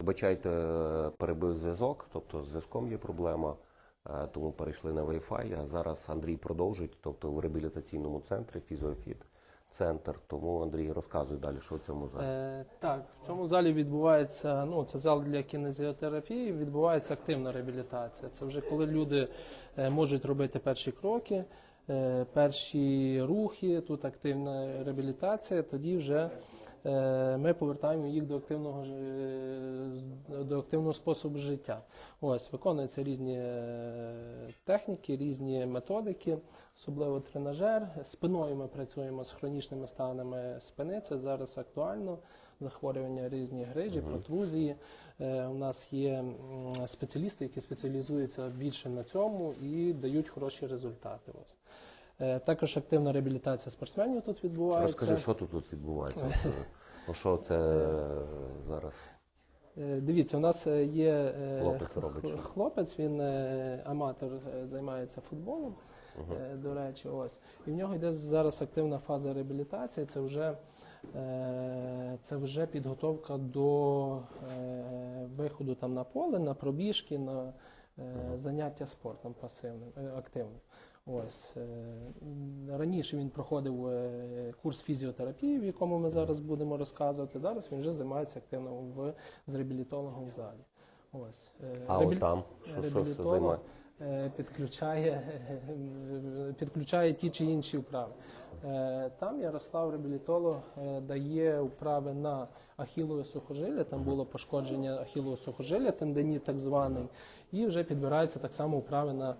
Вибачайте, е, перебив зв'язок, тобто з зв'язком є проблема, е, тому перейшли на Wi-Fi, а зараз Андрій продовжить, тобто в реабілітаційному центрі фізіофіт центр. Тому Андрій розказуй далі, що в цьому залі. Е, так, в цьому залі відбувається, ну це зал для кінезіотерапії, відбувається активна реабілітація. Це вже коли люди е, можуть робити перші кроки, перші рухи, тут активна реабілітація, тоді вже ми повертаємо їх до активного е, до активного способу життя. Ось виконуються різні е, техніки, різні методики, особливо тренажер. Спиною ми працюємо з хронічними станами спини. Це зараз актуально. Захворювання різні грижі, протрузії. Е, у нас є спеціалісти, які спеціалізуються більше на цьому і дають хороші результати. Ось. Е, також активна реабілітація спортсменів тут відбувається. Розкажи, що тут, тут відбувається? Е, ну, що це е, зараз? Дивіться, у нас є Хлопець робить хлопець, він аматор, займається футболом, е, до речі, ось. І в нього йде зараз активна фаза реабілітації. Це вже, це вже підготовка до виходу там на поле, на пробіжки, на е, заняття спортом пасивним, активним. Ось е, раніше він проходив е, курс фізіотерапії, в якому ми зараз будемо розказувати. Зараз він вже займається активно в з реабілітологом в залі. Ось е, А реабілі- от там, що, що, що займає? Е, підключає, підключає ті чи інші вправи. Е, Там Ярослав реабілітолог е, дає вправи на ахілове сухожилля, там було пошкодження ахілового сухожилля, тенденіт так званий, і вже підбираються так само вправи на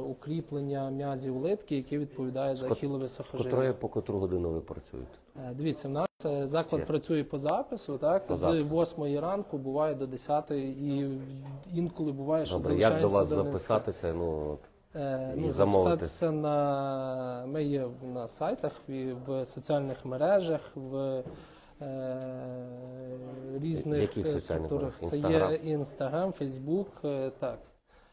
укріплення м'язів литки, які відповідають за З ахілове З сухожилля. котрої по котру годину ви працюєте? Дивіться, в нас е, заклад Є. працює по запису, так По з запису. 8 ранку буває до 10 і інколи буває, що Добре, як до вас до записатися? Ну, Е, ну, записатися на ми є на сайтах, в соціальних мережах, в е, різних Яких е, структурах. Це є Інстаграм, Фейсбук, так.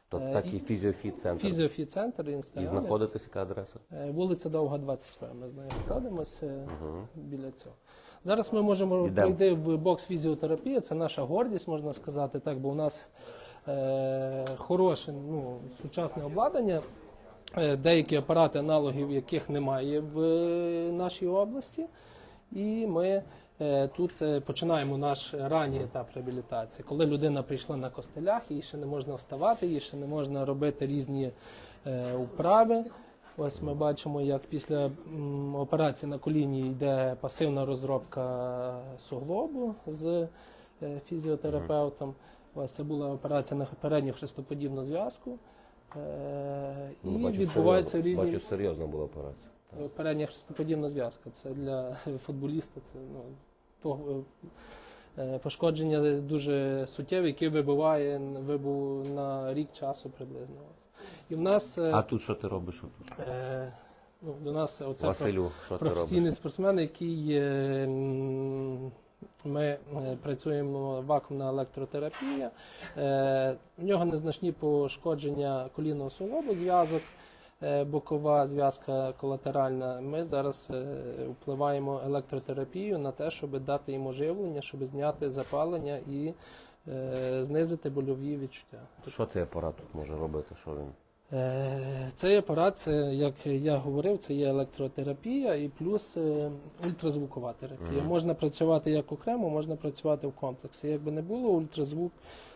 Тобто Е, такий і- фізіофіт центр. Фізіофіт-центр, І Інстаграм. знаходитесь яка адреса? Е, Вулиця Довга, 22. Ми з нею знаходимося біля цього. Зараз ми можемо пройти в бокс фізіотерапії. Це наша гордість, можна сказати, так, бо у нас е, хороше ну, сучасне обладнання. Е, Деякі апарати, аналогів яких немає в е, нашій області. І ми е, тут е, починаємо наш ранній етап реабілітації. Коли людина прийшла на костелях, їй ще не можна вставати, їй ще не можна робити різні е, вправи. Ось ми бачимо, як після операції на коліні йде пасивна розробка суглобу з е, фізіотерапевтом. Ось це була операція на передню хрестоподібну зв'язку. Е, і Ну, бачу, відбуваються серйозно, різні бачу, серйозна була операція. Передня хрестоподібна зв'язка. Це для футболіста. Це ну, по, е, пошкодження дуже суттєве, яке вибиває вибув на рік часу приблизно. І в нас е, А тут що ти робиш? Отут? е, ну, до нас оце Василю, що професійний спортсмен, який е, ми е, працюємо вакуумна електротерапія. Е, У нього незначні пошкодження колінного суглобу, зв'язок, е, бокова зв'язка колатеральна. Ми зараз е, впливаємо електротерапію на те, щоб дати йому живлення, щоб зняти запалення і е, знизити больові відчуття. Що цей апарат тут може робити? Що він? Е, Цей апарат, це, як я говорив, це є електротерапія і плюс е, ультразвукова терапія. Мгм. Можна працювати як окремо, можна працювати в комплексі. Якби не було, ультразвук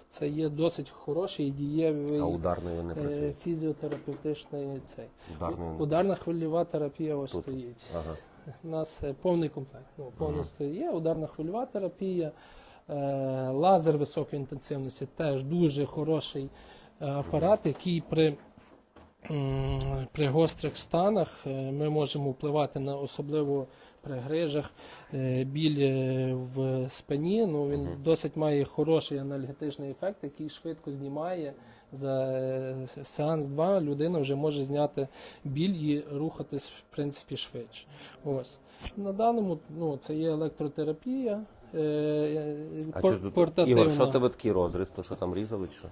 це є досить хороший і дієвий А ударний не е, працює? фізіотерапевтичний цей. Ударний. Ударна хвильова терапія ось Тут. стоїть. Ага. У нас повний комплект. Ну, повністю є ударна хвильова терапія, лазер високої інтенсивності теж дуже хороший апарат, який при, при гострих станах е, ми можемо впливати на особливо при грижах, е, біль е, в спині. Ну, він досить має хороший анальгетичний ефект, який швидко знімає. За сеанс 2 людина вже може зняти біль і рухатись в принципі швидше. Ось на даному ну це є електротерапія. е, А пор- що портативна. Ігор, що тебе такий розріз? То що там різали чи що?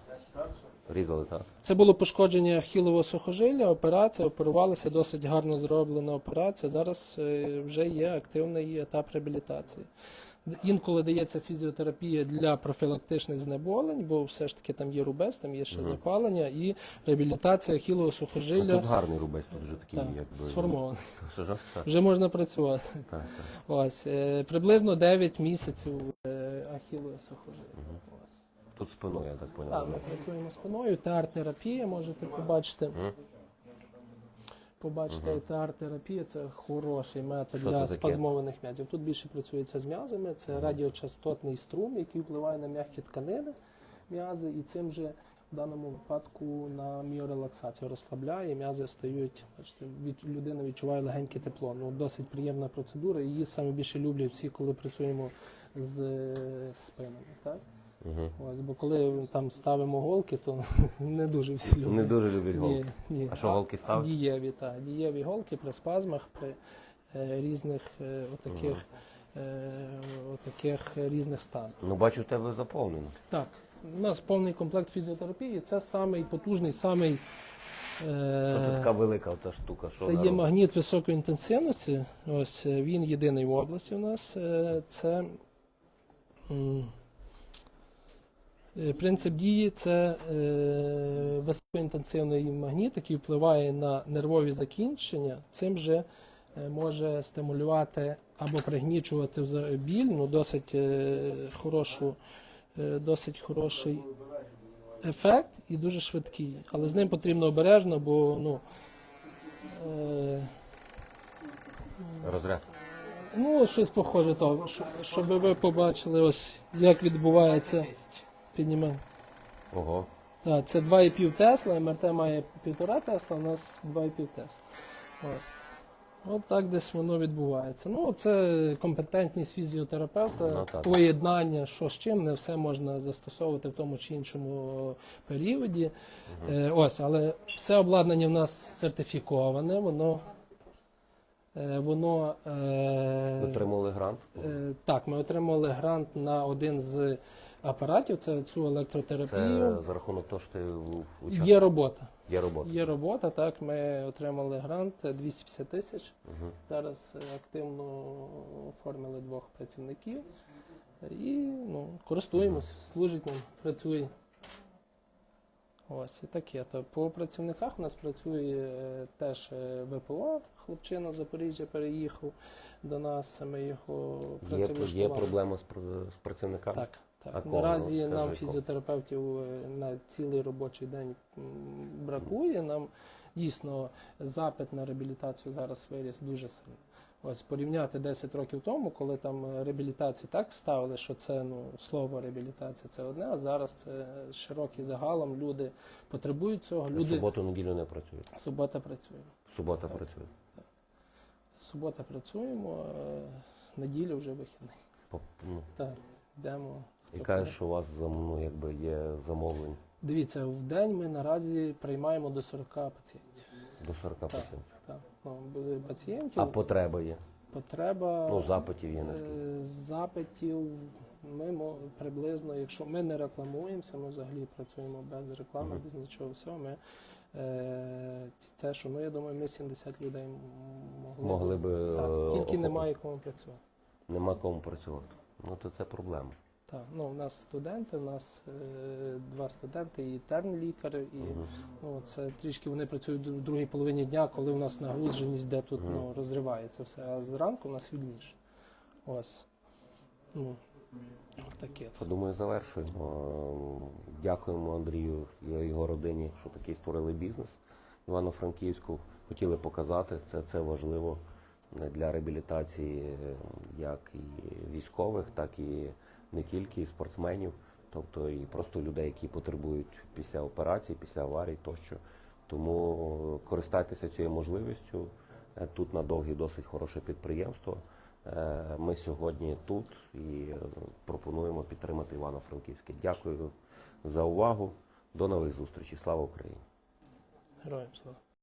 Різали, так? Це було пошкодження ахілового сухожилля, операція, оперувалася досить гарно зроблена операція. Зараз е, вже є активний етап реабілітації. Інколи дається фізіотерапія для профілактичних знеболень, бо все ж таки там є рубець, там є ще запалення і реабілітація ахілового Ну, сухожилля Тут гарний рубець, тут вже такий, так, якби. сформований. Вже можна працювати. так, так. Ось е, приблизно 9 місяців е, ахілове сухожилля. Ось. Тут спиною, я так. Так, ми працюємо спиною, ТР-терапія, можете побачити. Побачите, ТР-терапія це хороший метод Що для таке? спазмованих м'язів. Тут більше працюється з м'язами, це радіочастотний струм, який впливає на м'які тканини м'язи, і цим же в даному випадку на міорелаксацію розслабляє, м'язи стають, бачите, від, людина відчуває легеньке тепло. Ну, досить приємна процедура, її саме більше люблять всі, коли працюємо з е, спинами. Так? Угу. Ось, бо коли там ставимо голки, то не дуже всі люблять. Не дуже люблять голки. Ні, ні. А що голки ставить? Дієві, так. Дієві голки при спазмах, при е, різних е, отаких, е, отаких різних станах. Ну, бачу, в тебе заповнено. Так, у нас повний комплект фізіотерапії. Це самий потужний, самий. Що це Е, така велика та штука? Що це є магніт високої інтенсивності. Ось е, він єдиний в області у нас. Е, Це е, принцип дії це е, високоінтенсивний магніт, який впливає на нервові закінчення. Цим же е, може стимулювати або пригнічувати біль, ну досить е, хорошу, е, досить хороший ефект і дуже швидкий. Але з ним потрібно обережно, бо ну. Е, Розряд. Ну, щось похоже того, щоб, щоб ви побачили, ось як відбувається піднімання. Ого. Так, це 2,5 Тесла, МРТ має 1,5 Тесла, у нас 2,5 Тесла. От так десь воно відбувається. Ну, це компетентність фізіотерапевта, Ну, поєднання, що з чим, не все можна застосовувати в тому чи іншому періоді. Е, ось, але все обладнання в нас сертифіковане, воно. е, Воно е, Отримали грант. Е, Так, ми отримали грант на один з апаратів, це цю Це електротерапію. за рахунок того, що ти в- учасник. Є робота. Є робота. Є робота, так. Ми отримали грант е, 250 тисяч. Угу. Зараз е, активно оформили двох працівників і ну, користуємось, служить нам, працює. Ось і таке. То по працівниках у нас працює е, теж е, ВПО. Хлопчина з Запоріжжя переїхав до нас. Ми його Є, є проблема з, з працівниками? Так, так. А кого? Наразі Скажи, нам фізіотерапевтів е, на цілий робочий день бракує. Нам дійсно запит на реабілітацію зараз виріс дуже сильно. Ось порівняти 10 років тому, коли там реабілітацію так ставили, що це ну слово реабілітація це одне, а зараз це широкий загалом. Люди потребують цього. Люди суботу, неділю не працюють. субота працюємо. Субота працює. Субота працюємо, е, неділя вже вихідний. По- ну, Так, йдемо. І кажеш, що у вас ну, якби є замовлень Дивіться, в день ми наразі приймаємо до 40 пацієнтів. до 40%. Так, ну, пацієнтів, А потреба є? потреба Ну, запитів є наскільки. е, запитів. Ми приблизно, якщо ми не рекламуємося, ми взагалі працюємо без реклами, без нічого всього. Ми е, це, що ну я думаю, ми 70 людей могли, Могли би так, е, тільки охопити. немає кому працювати. Нема кому працювати. Ну то це проблема. Так, ну у нас студенти, у нас е, два студенти, і терн-лікар, і Ну, це трішки вони працюють в другій половині дня, коли у нас нагрузженість, де тут ну, розривається все. А зранку у нас вільніше. Ось. Ну, таке. Що думаю, завершуємо. Дякуємо Андрію і його родині, що такий створили бізнес Івано-Франківську. Хотіли показати це, це важливо для реабілітації як і військових, так і не тільки спортсменів, тобто і просто людей, які потребують після операцій, після аварій тощо. Тому е, користайтеся цією можливістю. Е, Тут на довгі досить хороше підприємство. Е, Ми сьогодні тут і пропонуємо підтримати Івано-Франківське. Дякую за увагу. До нових зустрічей. Слава Україні! Героям слава.